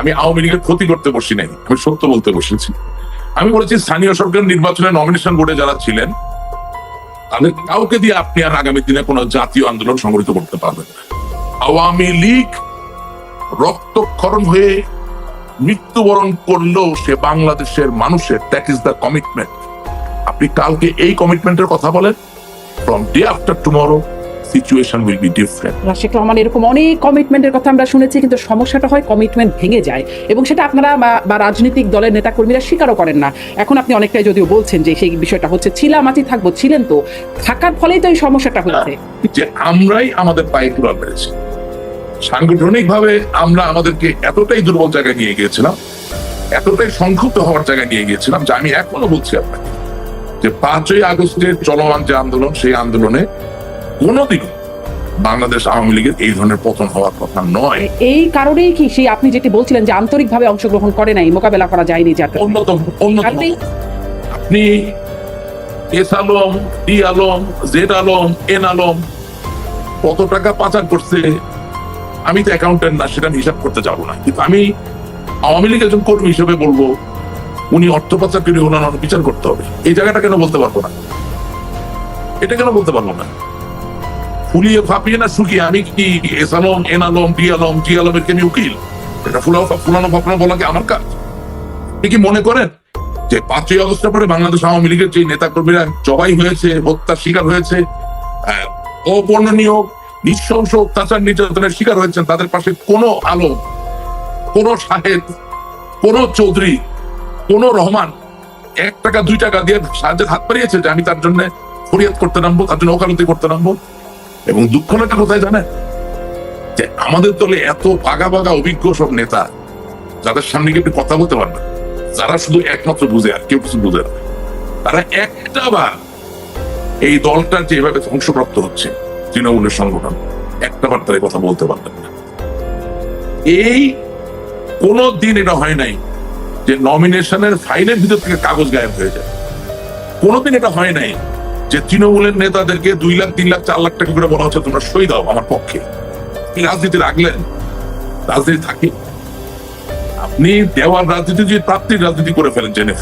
আমি আওয়ামী লীগের ক্ষতি করতে বসি নাই, আমি সত্য বলতে বসেছি। আমি বলেছি, স্থানীয় সরকার নির্বাচনে নমিনেশন বোর্ডে যারা ছিলেন, তাদের কাউকে দিয়ে আপনি আর আগামী দিনে কোনো জাতীয় আন্দোলন সংগঠিত করতে পারবেন না। আওয়ামী লীগ রক্তক্ষরণ হয়ে মৃত্যুবরণ করলেও সে বাংলাদেশের মানুষের দ্যাট ইজ দ্য কমিটমেন্ট আপনি কালকে এই কমিটমেন্টের কথা বলেন from day after tomorrow situation will be different Rashek Rahman এরকম অনেক কমিটমেন্টের কথা আমরা শুনেছি কিন্তু সমস্যাটা হয় কমিটমেন্ট ভেঙে যায়। এবং সেটা আপনারা বা- রাজনৈতিক দলের নেতাকর্মীরা স্বীকারও করেন না। এখন আপনি অনেকটাই যদিও বলছেন যে সেই বিষয়টা হচ্ছে ছিলাম আছি থাকব ছিলেন তো। থাকার ফলেই তো এই সমস্যাটা হয়েছে। যে আমরাই আমাদের পায়ে কুড়াল মেরেছি। সাংগঠনিক ভাবে আমরা আমাদেরকে এতটাই দুর্বল জায়গায় নিয়ে গিয়েছিলাম এতটাই সংক্ষুব্ধ হওয়ার জায়গায় নিয়ে গিয়েছিলাম যে আমি এখনও বলছি আপনাকে যে পাঁচই আগস্টের চলমান যে আন্দোলন সেই আন্দোলনে কোনোদিন বাংলাদেশ আওয়ামী লীগের এই ধরনের পতন হওয়ার কথা নয়। এই কারণেই কি সেই আপনি যেটি বলছিলেন যে আন্তরিকভাবে অংশগ্রহণ করে নাই মোকাবেলা করা যায়নি যার অন্যতম অন্যতম আপনি S Alam D Alam Z Alam N Alam কত টাকা পাচার করছে আমি তো অ্যাকাউন্টেন্ট না সেটা আমি হিসাব করতে যাব না। কিন্তু আমি আওয়ামী লীগ একজন কর্মী হিসেবে বলব উনি অর্থ পাচার করে ওনার বিচার করতে হবে। এই জায়গাটা কেন বলতে পারব না? এটা কেন বলতে পারব না? ফুলিয়ে ফাঁপিয়ে না শুকিয়ে আমি কি S Alam N Alam D Alam G আলমের কে আমি উকিল? এটা ফুলানো ফুলানো ফাঁপানো বলা কি আমার কাজ? কি মনে করেন যে পাঁচই আগস্টের পরে বাংলাদেশ আওয়ামী লীগের যে নেতা কর্মীরা জবাই হয়েছে, হত্যার শিকার হয়েছে অবর্ণনীয় নৃশংস অত্যাচার নির্যাতনের শিকার হয়েছেন, তাদের পাশে কোনো আলো, কোনো সাহেব কোনো চৌধুরী, কোন রহমান এক টাকা, দুই টাকা দিয়ে সাহায্যের হাত বাড়িয়েছে যে আমি তার জন্য ফরিয়াদ করতে নামবো, তার জন্য ওকালতি করতে নামবো? এবং দুঃখ লাগা কোথায় জানেন? যে আমাদের দলে এত পাগা পাগা অভিজ্ঞ সব নেতা, যাদের সামনে আপনি কথা বলতে পারবেন যারা শুধু একমাত্র বুঝে আর কেউ কিছু বুঝে না। তারা একটা বার এই দলটা যেভাবে ধ্বংসপ্রাপ্ত হচ্ছে, তৃণমূলের সংগঠন, একটা বার তারা কথা বলতে পারবেন না। এই কোন দিন এটা হয় নাই যে নমিনেশনের ফাইলের ভিতর থেকে কাগজ গায়েব হয়ে যায়। কোনোদিন এটা হয় নাই যে তৃণমূলের নেতাদেরকে দুই লাখ, তিন লাখ, চার লাখ টাকা করে বলা হচ্ছে, তোমরা সই দাও আমার পক্ষে। রাজনীতি রাখলেন। রাজনীতি থাকে। আপনি দেওয়ার রাজনীতি, যে প্রাপ্তির রাজনীতি করে ফেলেন জেনে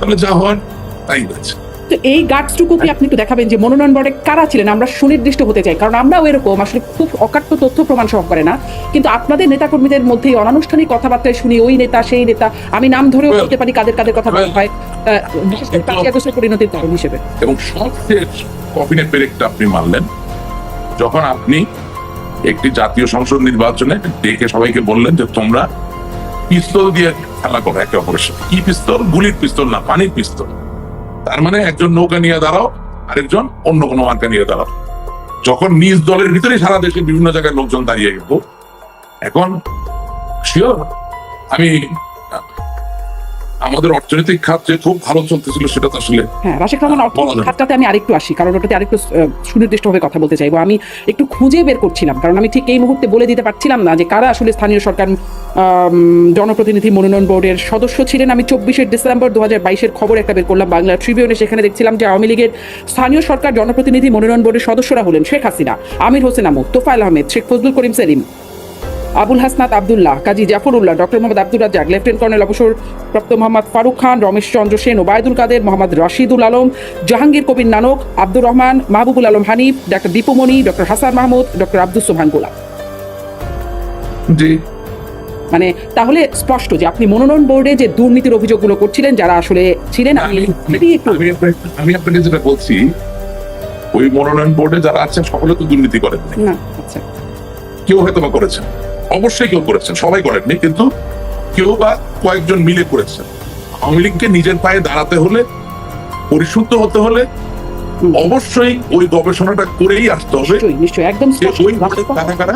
তাহলে যা হন, তাই হয়েছে। তো এই গার্ডসটুকু কি আপনি একটু দেখাবেন যে মনোনয়ন বোর্ডে কারা ছিলেন? আমরা সুনির্দিষ্ট হতে চাই কারণ আমরাও এরকম আসলে খুব অকাট্য তথ্য প্রমাণ সহ করে না। কিন্তু আপনাদের নেতাকর্মীদের মধ্যে অনানুষ্ঠানিক কথাবার্তায় শুনি ওই নেতা সেই নেতা আমি নাম ধরেও বলতে পারি কাদের কাদের কথা বলা হয় পরিণতির কারণ হিসেবে। এবং সবচেয়ে কফিনের পেরেকটা আপনি মানলেন। যখন আপনি একটি জাতীয় সংসদ নির্বাচনে ডেকে সবাইকে বললেন যে তোমরা পিস্তল দিয়ে খেলা করো একে অপরের সাথে। কি পিস্তল? গুলির পিস্তল না পানির পিস্তল? তার মানে একজন নৌকা নিয়ে দাঁড়াও, আরেকজন অন্য কোনো মার্কা নিয়ে দাঁড়াও। যখন নিজ দলের ভিতরে সারা দেশে বিভিন্ন জায়গায় লোকজন দাঁড়িয়ে গেল, এখন শিওর আমি আমাদের অর্থনৈতিক খাত যে খুব ভালো চলতেছিল সেটা তো আসলে হ্যাঁ রাশেক রহমান অর্থ বলা যাবে। খাতটাতে আমি আরেকটু আসি কারণ ওটাতে আরেকটু সুনির্দিষ্টভাবে কথা বলতে চাইব আমি একটু খুঁজে বের করছিলাম কারণ আমি ঠিক এই মুহূর্তে বলে দিতে পারছিলাম না যে কারা আসলে স্থানীয় সরকার জনপ্রতিনিধি মনোনয়ন বোর্ডের সদস্য ছিলেন আমি চব্বিশে ডিসেম্বর দু হাজার বাইশের খবর একটা বের করলাম বাংলা ট্রিবিউনে সেখানে দেখছিলাম যে আওয়ামী লীগের স্থানীয় সরকার জনপ্রতিনিধি মনোনয়ন বোর্ডের সদস্যরা হলেন Sheikh Hasina Amir Hossain Amu Tofail Ahmed Sheikh Fazlul Karim Selim Abul Hasnat Abdullah Kazi Zafrullah doctor Mohammad Abdul Razzak lieutenant colonel অবসরপ্রাপ্ত Mohammad Faruk Khan Ramesh Chandra Sen Obaidul Quader Mohammad Rashidul Alam Jahangir Kabir Nanak Abdur Rahman Mahbubul Alam Hanif doctor Dipu Moni doctor Hasan Mahmud doctor Abdul Sohan গোলা যে মানে তাহলে স্পষ্ট যে আপনি মনোনয়ন বোর্ডে যে দুর্নীতির অভিযোগগুলো করছিলেন যারা আসলে ছিলেন আমি আপনাকে- আমি আপনাকে যেটা বলছি ওই মনোনয়ন বোর্ডে যারা আছেন সকলে তো দুর্নীতি করেন না আচ্ছা। কেউ হয়তো বা করেছেন। অবশ্যই কেউ করেছেন সবাই করেননি কিন্তু কেউ বা কয়েকজন মিলে করেছেন। আওয়ামী লীগকে নিজের পায়ে দাঁড়াতে হলে পরিশুদ্ধ হতে হলে অবশ্যই ওই গবেষণাটা করেই আসতে হবে। নিশ্চয়ই একদম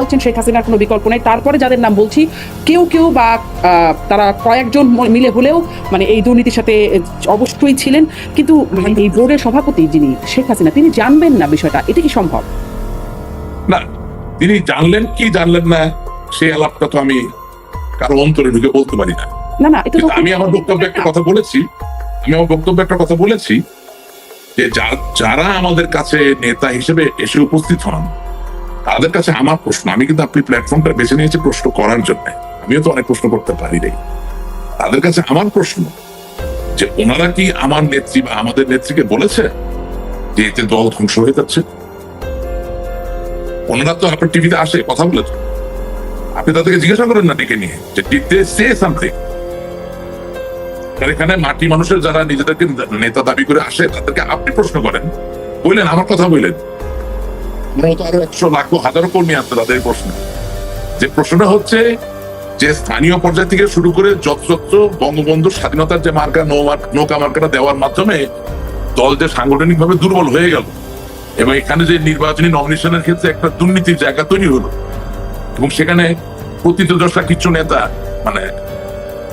বলছেন শেখ হাসিনার কোনো বিকল্প নেই। তারপরে যাদের নাম বলছি কেউ কেউ বা তারা কয়েকজন মিলে হলেও মানে এই দুর্নীতির সাথে অবশ্যই ছিলেন। কিন্তু মানে এই বোর্ডের সভাপতি যিনি শেখ হাসিনা তিনি জানবেন না বিষয়টা এটা কি সম্ভব? না তিনি জানলেন কি জানলেন না? সেই আলাপটা তো আমি কারও অন্তরে ঢুকে বলতে পারি না। না না এটা আমি আমার বক্তব্যে একটা কথা বলেছি আমি আমার বক্তব্যে একটা কথা বলেছি যে যারা আমাদের কাছে নেতা হিসেবে এসে উপস্থিত হন তাদের কাছে আমার প্রশ্ন আমি কিন্তু আপনি প্ল্যাটফর্মটা বেছে নিয়েছি প্রশ্ন করার জন্য। আমিও তো অনেক প্রশ্ন করতে পারি রে তাদের কাছে আমার প্রশ্ন যে ওনারা কি আমার নেত্রী বা আমাদের নেত্রীকে বলেছে যে এতে দল ধ্বংস হয়ে যাচ্ছে? ওনারা তো আপনার টিভিতে আসে কথা বলে তো। আপনি তাদেরকে জিজ্ঞাসা করেন না ডেকে নিয়ে, যে ডিড সে সামথিং এখানে মাটি মানুষের যারা নিজেদেরকে নেতা দাবি করে আসে, তাদেরকে আপনি প্রশ্ন করেন। বললেন, আমার কথা বললেন। আমরা তো আরও একশো লাখ কর্মী আছে তাদের যে প্রশ্নটা হচ্ছে যে স্থানীয় পর্যায় থেকে শুরু করে যত্রত্র বঙ্গবন্ধুর স্বাধীনতার যে মার্কা নৌকা মার্কাটা দেওয়ার মাধ্যমে দল যে সাংগঠনিক ভাবে দুর্বল হয়ে গেল, এবং এখানে যে নির্বাচনী নমিনেশনের ক্ষেত্রে একটা দুর্নীতির জায়গা তৈরি হলো এবং সেখানে প্রতীতদর্শা কিছু নেতা মানে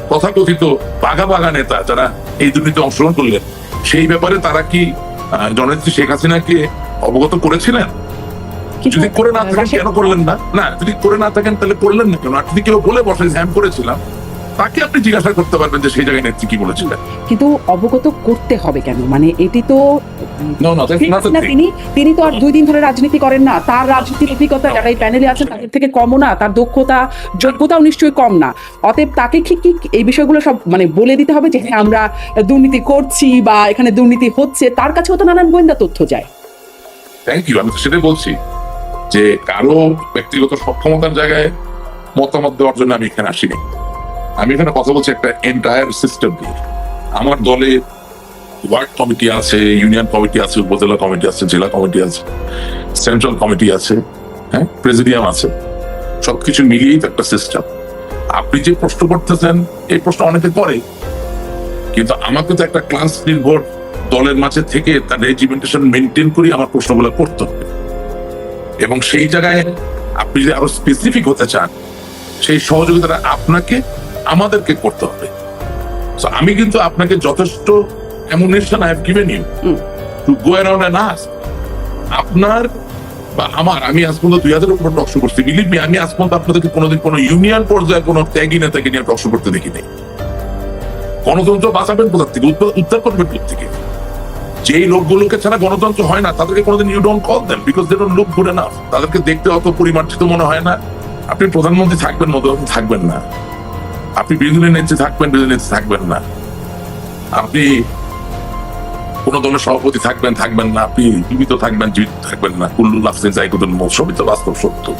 তথাকথিত বাঘা বাঘা নেতা যারা এই দুর্নীতি অংশগ্রহণ করলেন সেই ব্যাপারে তারা কি জননেত্রী শেখ হাসিনাকে অবগত করেছিলেন? যদি করে না থাকেন কেন করলেন না? না যদি করে না থাকেন তাহলে করলেন না কেন? আর যদি কেউ বলে বসে হ্যাম করেছিলাম তাকে আপনি জিজ্ঞাসা করতে পারবেন যে সেই জায়গায় নেত্রী কি বলেছিলেন। কিন্তু অবগত করতে হবে কেন? মানে এটি তো তিনি তিনি তো আর দুই দিন ধরে রাজনীতি করেন না। তার রাজনীতির অভিজ্ঞতা যারা এই প্যানেলে আছেন তাদের থেকে কমও না তার দক্ষতা যোগ্যতাও নিশ্চয়ই কম না। অতএব তাকে কি কি এই বিষয়গুলো সব মানে বলে দিতে হবে যে হ্যাঁ আমরা দুর্নীতি করছি বা এখানে দুর্নীতি হচ্ছে তার কাছেও তো নানান গোয়েন্দা তথ্য যায়। থ্যাংক ইউ আমি তো সেটাই বলছি যে কারও ব্যক্তিগত সক্ষমতার জায়গায় মতামত দেওয়ার জন্য আমি এখানে আসিনি। আমি এখানে কথা বলছি একটা এন্টায়ার সিস্টেম নিয়ে। আমার দলে ওয়ার্ড কমিটি আছে, ইউনিয়ন কমিটি আছে, উপজেলা কমিটি আছে, জেলা কমিটি আছে, সেন্ট্রাল কমিটি আছে হ্যাঁ প্রেসিডিয়াম আছে, সবকিছু মিলিয়েই তো একটা সিস্টেম আপনি যে প্রশ্ন করতেছেন, এই প্রশ্ন অনেকে করে, কিন্তু আমাকে তো একটা ক্লাস নির্ভর দলের মাঝে থেকে তার রেজিমেন্টেশন মেনটেন করে আমার প্রশ্নগুলো করতে হবে। এবং সেই জায়গায় আপনি যদি আরও স্পেসিফিক হতে চান, সেই সহযোগিতাটা আপনাকে, আমাদেরকে করতে হবে। আমি কিন্তু আপনাকে যথেষ্ট ammunition I have given you hmm. To go around and ask আপনার বা আমার আমি আজ পর্যন্ত দুই হাজারের উপর টকশো করছি। বিলিভ মি আমি আজ পর্যন্ত আপনাদেরকে কোনোদিন কোনো ইউনিয়ন পর্যায়ে কোনো ত্যাগী নেতাকে নিয়ে টকশো করতে দেখি নাই গণতন্ত্র বাঁচাবেন কোথা থেকে? উদ্ধার করবেন কোথা থেকে? যেই লোকগুলোকে ছাড়া গণতন্ত্র হয় না তাদেরকে কোনোদিন you don't call them because they don't look good enough তাদেরকে দেখতে অত পরিমার্জিত মনে হয় না। আপনি প্রধানমন্ত্রী থাকবেন মধ্যমন্ত্রী থাকবেন না। আপনি বিরোধী নেত্রী থাকবেন বিরোধী নেত্রী থাকবেন না। আপনি কোন দলের সভাপতি থাকবেন থাকবেন না আপনি জীবিত থাকবেন জীবিত থাকবেন না, কুল্লু লাফসেন জাইকুদুল সবই তো বাস্তব সত্য।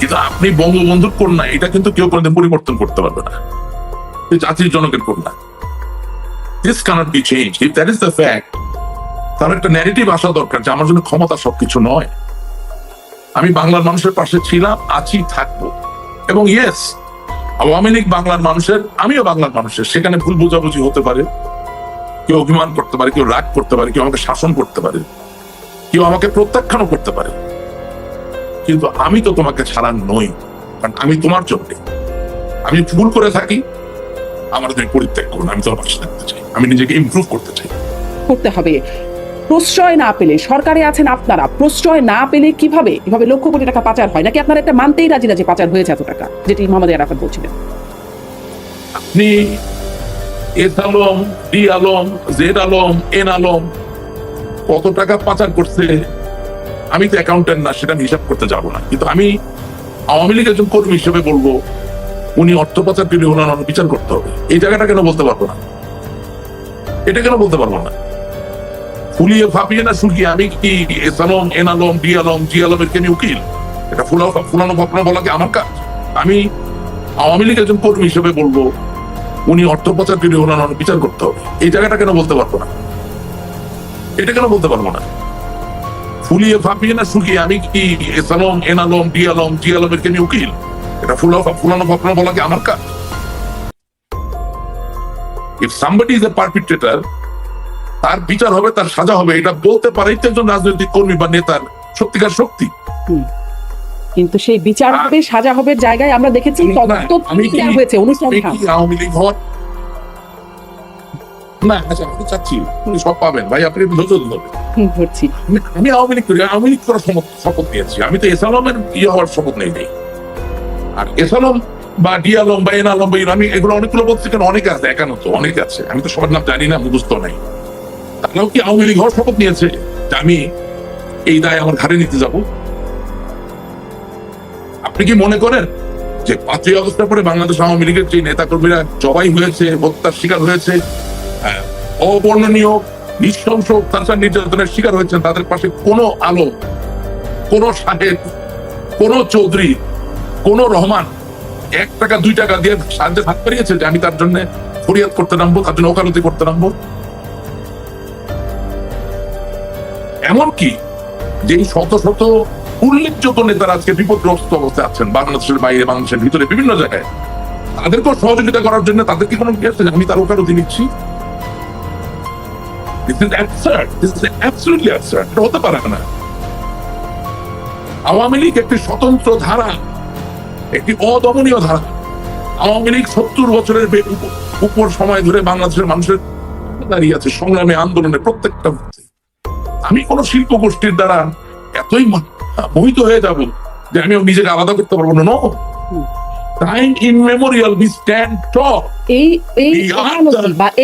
কিন্তু আপনি বঙ্গবন্ধুর কন্যা, এটা কিন্তু কেউ কোনোদিন পরিবর্তন করতে পারবে না। জাতির জনকের কন্যা। This cannot be changed. If that is the fact, তার একটা ন্যারেটিভ আসা দরকার যে আমার জন্য ক্ষমতা সবকিছু নয়। আমি বাংলার মানুষের পাশে ছিলাম, আছি, থাকব। এবং ইয়েস আওয়ামী লীগ বাংলার মানুষের, আমিও বাংলার মানুষের, সেখানে ভুল বোঝাবুঝি হতে পারে। কেউ অভিমান করতে পারে কেউ রাগ করতে পারে কেউ আমাকে শাসন করতে পারে কেউ আমাকে প্রত্যাখ্যানও করতে পারে। কিন্তু আমি তো তোমাকে ছাড়া নই কারণ আমি তোমার জন্য। আমি ভুল করে থাকি আমার তুমি পরিত্যাগ করুন আমি তোমার পাশে থাকতে চাই। আমি নিজেকে ইমপ্রুভ করতে চাই। করতে হবে। প্রশ্রয় না পেলে সরকারে আছেন আপনারা প্রশ্রয় না পেলে কীভাবে? এভাবে লক্ষ কোটি টাকা পাচার হয়? নাকি আপনারা একটা মানতেই রাজি রাজি পাচার হয়েছে এত টাকা? যেটি মোহাম্মদ আরাফাত বলছিলেন। আপনি S Alam D Alam Z Alam N Alam কত টাকা পাচার করছে, আমি তো অ্যাকাউন্টেন্ট না, সেটা হিসাব করতে যাব না। কিন্তু আমি আওয়ামী লীগের একজন কর্মী হিসেবে বলব, উনি অর্থ পাচার ওনার বিচার করতে হবে। এই জায়গাটা কেন বলতে পারব না? এটা কেন বলতে পারব না? ফুলিয়ে ফাঁপিয়ে না শুকিয়ে, আমি কি S Alam N Alam D Alam G আলমের কে আমি উকিল? এটা ফুলানো ফাঁপানো বলা কি আমার কাজ? আমি আওয়ামী লীগের একজন কর্মী হিসেবে বলব উনি অর্থ পাচার পেলে ওনার বিচার করতে হবে। এই জায়গাটা কেন বলতে পারব না? এটা কেন বলতে পারব না? ফুলিয়ে ফাঁপিয়ে না শুকিয়ে আমি কি S Alam N Alam D Alam G আলমের কে আমি উকিল? এটা ফুলাও ফুলানো ফাঁপানো বলা কি আমার কাজ? If somebody is a perpetrator তার বিচার হবে, তার সাজা হবে, এটা বলতে পারেই তো একজন রাজনৈতিক কর্মী বা নেতার সত্যিকার শক্তি। কিন্তু সেই বিচার হবে সাজা হবে জায়গায় আমরা দেখেছি তদন্ত হয়েছে আমি অনুসন্ধান। আওয়ামী লীগ হওয়ার না আচ্ছা আমি চাচ্ছি উনি সব পাবেন। ভাই আপনি ধৈর্য ধরবেন আমি- আমি আওয়ামী লীগ করি আওয়ামী লীগ করার শপথ- শপথ নিয়েছি। আমি তো এসালমের ইয়ে হওয়ার শপথ নেই নেই। আর এসালম বা ডি আলম বা এন আলম বা আমি এগুলো অনেকগুলো বলছি কেন? অনেক আছে অনেক আছে। আমি তো সবার নাম জানি না মুখস্থ নাই। তারাও কি আওয়ামী লীগ হওয়ার শপথ নিয়েছে? আমি এই দায় আমার ঘাড়ে নিতে যাব? আপনি কি মনে করেন যে পাঁচই আগস্টের পরে বাংলাদেশ আওয়ামী লীগের যে নেতা কর্মীরা জবাই হয়েছে হত্যার শিকার হয়েছে হ্যাঁ, অবর্ণনীয় নৃশংস অত্যাচার নির্যাতনের শিকার হয়েছেন তাদের পাশে কোনো আলো কোনো সাহেব কোনো চৌধুরী কোনো রহমান এক টাকা দুই টাকা দিয়ে সাহায্যে হাত পারিয়েছে যে আমি তার জন্য ফরিয়াদ করতে নামবো তার জন্য ওকালতি করতে নামবো? এমনকি যে শত শত উল্লেখযোগ্য নেতারা আজকে বিপদগ্রস্ত অবস্থায় আছেন। বাংলাদেশের বাইরে, বাংলাদেশের ভিতরে বিভিন্ন জায়গায়। তাদেরকেও সহযোগিতা করার জন্য তাদের কি কোনো কি আমি তার ওকালতি নিচ্ছি। হতে পারে না। আওয়ামী লীগ একটি স্বতন্ত্র ধারা, একটি অদমনীয় ধারা। আওয়ামী লীগ সত্তর বছরের উপর সময় ধরে বাংলাদেশের মানুষের দাঁড়িয়ে আছে সংগ্রামে, আন্দোলনে প্রত্যেকটা আমি কোন শিল্প গোষ্ঠীর দ্বারা এতই মোহিত হয়ে যাব। যে আমি নিজেকে আলাদা করতে পারব না no. Time in memorial we stand top এই এই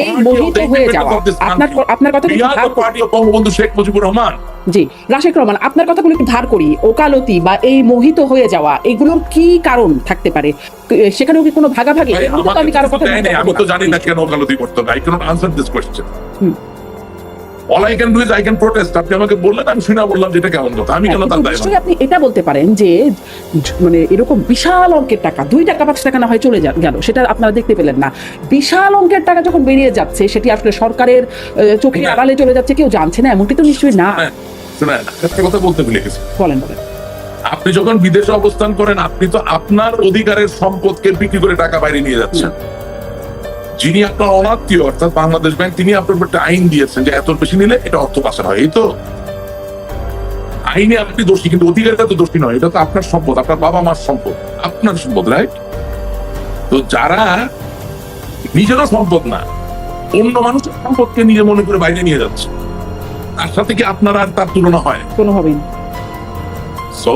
এই মোহিত হয়ে যাওয়া আপনার আপনার কথা the party বঙ্গবন্ধু শেখ মুজিবুর রহমান। জি রাশেক রহমান আপনার কথাগুলো একটু ধার করি। ওকালতি বা এই মোহিত হয়ে যাওয়া এগুলোর কি কারণ থাকতে পারে? সেখানেও কি কোনো ভাগাভাগি? আমি কারও কথা আমি তো জানি না কেন ওকালতি করতে হবে। I cannot answer this question. All I can do is I can protest আপনি আমাকে বললেন আমি শুনে বললাম যেটা কেমন কথা? আমি কেন তার দায় আপনি এটা বলতে পারেন যে মানে এরকম বিশাল অঙ্কের টাকা দুই টাকা পাঁচ টাকা না হয় চলে গেল। সেটা আপনারা দেখতে পেলেন না। বিশাল অঙ্কের টাকা যখন বেরিয়ে যাচ্ছে সেটি আসলে সরকারের চোখের না। আড়ালে চলে যাচ্ছে কেউ জানছে না এমনটি তো নিশ্চয়ই না। হ্যাঁ, কথা বলতে ভুলে গেছি। বলেন বলেন। আপনি যখন বিদেশে অবস্থান করেন আপনি তো আপনার অধিকারের সম্পদকে বিক্রি করে টাকা বাইরে নিয়ে যাচ্ছেন। যিনি আপনার অনাত্মীয় অর্থাৎ বাংলাদেশ ব্যাংক তিনি আপনার একটা আইন দিয়েছেন যে এত বেশি নিলে এটা অর্থ পাচার হয়। এই তো আইনে আপনি দোষী কিন্তু অধিকারটা তো দোষী নয়। এটা তো আপনার সম্পদ আপনার বাবা মার সম্পদ। আপনার সম্পদ রাইট তো যারা নিজেরও সম্পদ না অন্য মানুষের সম্পদকে নিজে মনে করে বাইরে নিয়ে যাচ্ছে তার সাথে কি আপনার আর তার তুলনা হয়? কোনোভাবেই। সো